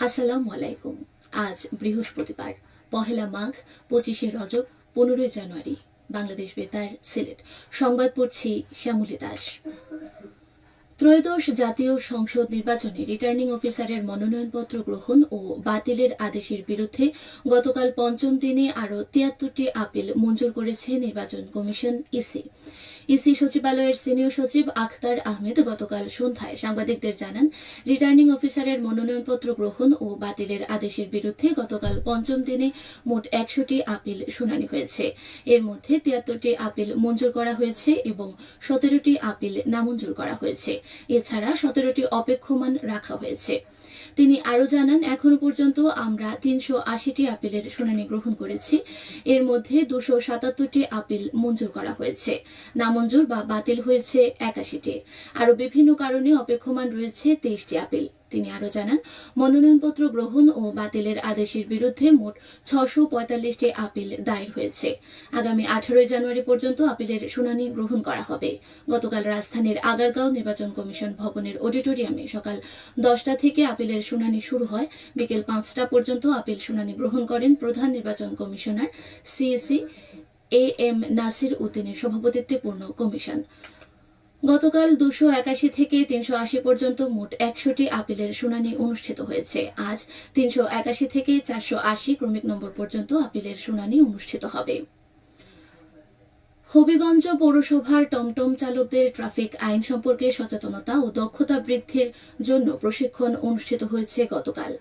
আসসালামু আলাইকুম। আজ বৃহস্পতিবার, পহেলা মাঘ, পঁচিশে রজব, পনেরোই জানুয়ারি, বাংলাদেশ বেতার, সিলেট। সংবাদ পড়ছি শ্যামলী দাস। ত্রয়োদশ জাতীয় সংসদ নির্বাচনে রিটার্নিং অফিসারের মনোনয়নপত্র গ্রহণ ও বাতিলের আদেশের বিরুদ্ধে গতকাল পঞ্চম দিনে আরও তিয়াত্তরটি আপিল মঞ্জুর করেছে নির্বাচন কমিশন ইসি। ইসি সচিবালয়ের সিনিয়র সচিব আখতার আহমেদ গতকাল সন্ধ্যায় সাংবাদিকদের জানান, রিটার্নিং অফিসারের মনোনয়নপত্র গ্রহণ ও বাতিলের আদেশের বিরুদ্ধে গতকাল পঞ্চম দিনে মোট একশোটি আপিল শুনানি হয়েছে। এর মধ্যে তিয়াত্তরটি আপিল মঞ্জুর করা হয়েছে এবং সতেরোটি আপিল নামঞ্জুর করা হয়েছে। এছাড়া সতেরোটি অপেক্ষমান রাখা হয়েছে। তিনি আরও জানান এখনও পর্যন্ত আমরা তিনশো আশিটি আপিলের শুনানি গ্রহণ করেছি। এর মধ্যে দুশো সাতাত্তরটি আপিল মঞ্জুর করা হয়েছে। নামঞ্জুর বা বাতিল হয়েছে একাশিটি। আরও বিভিন্ন কারণে অপেক্ষমান রয়েছে তেইশটি আপিল। তিনি আরও জানান, মনোনয়নপত্র গ্রহণ ও বাতিলের আদেশের বিরুদ্ধে মোট ছশো পঁয়তাল্লিশটি আপিল দায়ের হয়েছে। আগামী আঠারোই জানুয়ারি পর্যন্ত আপিলের শুনানি গ্রহণ করা হবে। গতকাল রাজধানীর আগারগাঁও নির্বাচন কমিশন ভবনের অডিটোরিয়ামে সকাল দশটা থেকে আপিলের শুনানি শুরু হয়। বিকেল পাঁচটা পর্যন্ত আপিল শুনানি গ্রহণ করেন প্রধান নির্বাচন commissioner CEC A M Nasir উদ্দিনের সভাপতিত্বে পূর্ণ কমিশন। গতকাল দুশো একাশি থেকে তিনশো আশি পর্যন্ত মোট একশোটি আপিলের শুনানি অনুষ্ঠিত হয়েছে। আজ তিনশো একাশি থেকে চারশো আশি ক্রমিক নম্বর পর্যন্ত আপিলের শুনানি অনুষ্ঠিত হবে। হবিগঞ্জ পৌরসভার টমটম চালকদের ট্রাফিক আইন সম্পর্কে সচেতনতা ও দক্ষতা বৃদ্ধির জন্য প্রশিক্ষণ অনুষ্ঠিত হয়েছে গতকাল।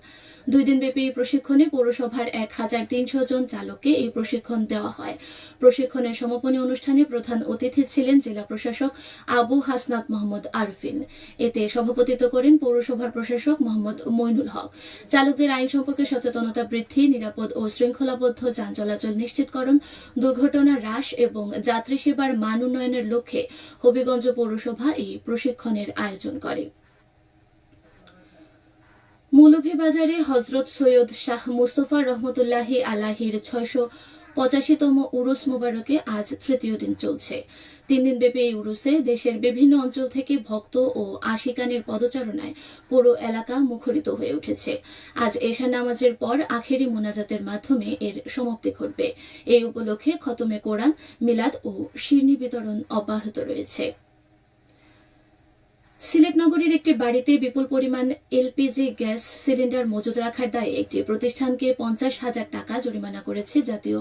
দুই দিনব্যাপী এই প্রশিক্ষণে পৌরসভার এক হাজার তিনশো জন চালককে এই প্রশিক্ষণ দেওয়া হয়। প্রশিক্ষণের সমাপনী অনুষ্ঠানে প্রধান অতিথি ছিলেন জেলা প্রশাসক আবু হাসনাত মোহাম্মদ আরফিন। এতে সভাপতিত্ব করেন পৌরসভার প্রশাসক মোহাম্মদ মইনুল হক। চালকদের আইন সম্পর্কে সচেতনতা বৃদ্ধি, নিরাপদ ও শৃঙ্খলাবদ্ধ যান চলাচল নিশ্চিতকরণ, দুর্ঘটনা হ্রাস এবং যাত্রী সেবার মান উন্নয়নের লক্ষ্যে হবিগঞ্জ পৌরসভা এই প্রশিক্ষণের আয়োজন করে। মৌলভীবাজারে হজরত সৈয়দ শাহ মুস্তফা রহমতুল্লাহি আলাহির ছয়শো পঁচাশিতম উরুস মোবারকে আজ তৃতীয় দিন চলছে। তিন দিনব্যাপী এই উরুসে দেশের বিভিন্ন অঞ্চল থেকে ভক্ত ও আশিকানের পদচারণায় পুরো এলাকা মুখরিত হয়ে উঠেছে। আজ এশা নামাজের পর আখেরি মোনাজাতের মাধ্যমে এর সমাপ্তি ঘটবে। এই উপলক্ষে খতমে কোরআন, মিলাদ ও শিরনি বিতরণ অব্যাহত রয়েছে। সিলেট নগরীর একটি বাড়িতে বিপুল পরিমাণ এলপিজি গ্যাস সিলিন্ডার মজুদ রাখার দায়ে একটি প্রতিষ্ঠানকে পঞ্চাশ হাজার টাকা জরিমানা করেছে জাতীয়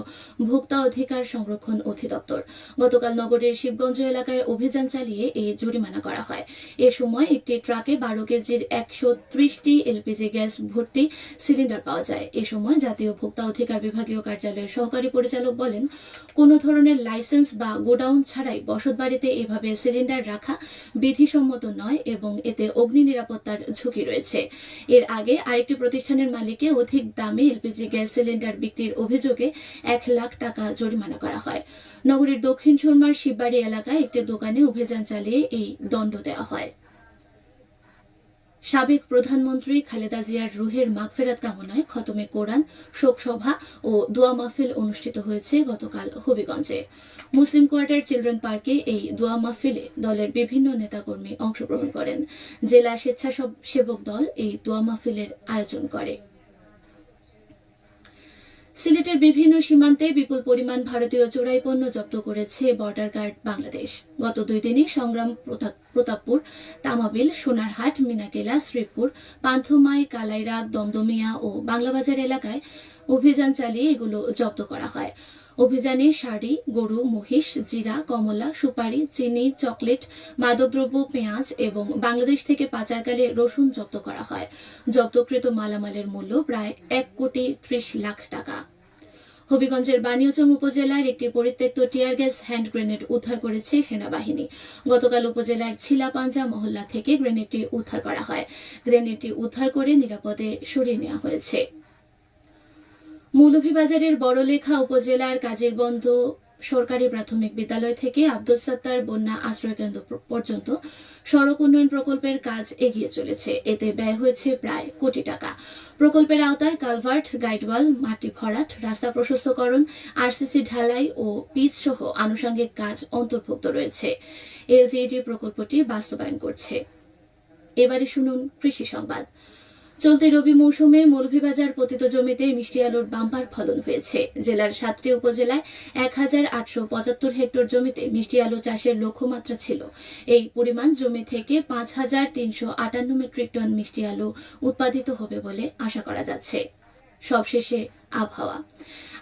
ভোক্তা অধিকার সংরক্ষণ অধিদপ্তর। গতকাল নগরের শিবগঞ্জ এলাকায় অভিযান চালিয়ে এই জরিমানা করা হয়। এ সময় একটি ট্রাকে বারো কেজির একশো ত্রিশটি এলপিজি গ্যাস ভর্তি সিলিন্ডার পাওয়া যায়। এ সময় জাতীয় ভোক্তা অধিকার বিভাগীয় কার্যালয়ের সহকারী পরিচালক বলেন, কোনো ধরনের লাইসেন্স বা গোডাউন ছাড়াই বসতবাড়িতে এভাবে সিলিন্ডার রাখা বিধিসম্মত নয়। এবং এতে অগ্নি নিরাপত্তার ঝুঁকি রয়েছে। এর আগে আরেকটি প্রতিষ্ঠানের মালিককে অধিক দামে এলপিজি গ্যাস সিলিন্ডার বিক্রির অভিযোগে এক লাখ টাকা জরিমানা করা হয়। নগরীর দক্ষিণ সুরমার শিববাড়ি এলাকায় একটি দোকানে অভিযান চালিয়ে এই দণ্ড দেওয়া হয়। সাবেক প্রধানমন্ত্রী খালেদা জিয়ার রুহের মাগফেরাত কামনায় খতমে কোরআন, শোকসভা ও দোয়া মাহফিল অনুষ্ঠিত হয়েছে গতকাল হবিগঞ্জে। মুসলিম কোয়ার্টার চিলড্রেন পার্কে এই দোয়া মাহফিলে দলের বিভিন্ন নেতাকর্মী অংশগ্রহণ করেন। জেলা স্বেচ্ছাসেবক দল এই দোয়া মাহফিলের আয়োজন করে। সিলেটের বিভিন্ন সীমান্তে বিপুল পরিমাণ ভারতীয় চোরাই পণ্য জব্দ করেছে বর্ডার গার্ড বাংলাদেশ। গত দুই দিনে সংগ্রাম প্রতাপপুর, তামাবিল, সোনারহাট, মিনাটিলা, শ্রীপুর পান্থমাই কালাইরাগ দমদমিয়া ও বাংলাবাজার এলাকায় অভিযান চালিয়ে এগুলো জব্দ করা হয়। অভিযানে শাড়ি, গরু, মহিষ, জিরা, কমলা, সুপারি, চিনি, চকলেট, মাদকদ্রব্য, পেঁয়াজ এবং বাংলাদেশ থেকে পাচারকালে রসুন জব্দ করা হয়। জব্দকৃত মালামালের মূল্য প্রায় এক কোটি ত্রিশ লাখ টাকা। হবিগঞ্জের বানিয়াচং উপজেলার একটি পরিত্যক্ত টিয়ার গ্যাস হ্যান্ড গ্রেনেড উদ্ধার করেছে সেনাবাহিনী। গতকাল উপজেলার ছিলাপাঞ্জা মহল্লা থেকে গ্রেনেডটি উদ্ধার করা হয়। গ্রেনেডটি উদ্ধার করে নিরাপদে সরিয়ে নেওয়া হয়েছে। মৌলভীবাজারের বড়লেখা উপজেলার কাজীরবন্ধ সরকারি প্রাথমিক বিদ্যালয় থেকে আব্দুল সাত্তার বন্যা আশ্রয়কেন্দ্র পর্যন্ত সড়ক উন্নয়ন প্রকল্পের কাজ এগিয়ে চলেছে। এতে ব্যয় হয়েছে প্রায় কোটি টাকা। প্রকল্পের আওতায় কালভার্ট, গাইডওয়াল, মাটি ভরাট, রাস্তা প্রশস্তকরণ, আরসিসি ঢালাই ও পিচ সহ আনুষঙ্গিক কাজ অন্তর্ভুক্ত রয়েছে। এলজিইডি প্রকল্পটি বাস্তবায়ন করছে। এবারে শুনুন কৃষি সংবাদ। চলতি রবি মৌসুমে মৌলভীবাজার পতিত জমিতে মিষ্টি আলুর বাম্পার ফলন হয়েছে। জেলার সাতটি উপজেলায় এক হাজার আটশো পঁচাত্তর হেক্টর জমিতে মিষ্টি আলু চাষের লক্ষ্যমাত্রা ছিল। এই পরিমাণ জমি থেকে পাঁচ হাজার তিনশো আটান্ন মেট্রিক টন মিষ্টি আলু উৎপাদিত হবে বলে আশা করা যাচ্ছে। সবশেষে আবহাওয়া।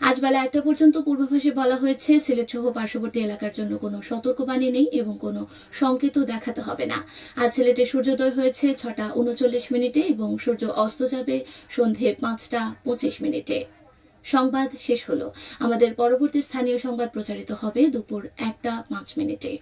আজ বেলা একটা পর্যন্ত পূর্বাভাসে বলা হয়েছে, সিলেট সহ পার্শ্ববর্তী এলাকার জন্য কোনো সতর্কবাণী নেই এবং কোনো সংকেতও দেখাতে হবে না। আজ সিলেটে সূর্যোদয় হয়েছে ছটা উনচল্লিশ মিনিটে এবং সূর্য অস্ত যাবে সন্ধে পাঁচটা পঁচিশ মিনিটে। সংবাদ শেষ হলো। আমাদের পরবর্তী স্থানীয় সংবাদ প্রচারিত হবে দুপুর একটা পাঁচ মিনিটে।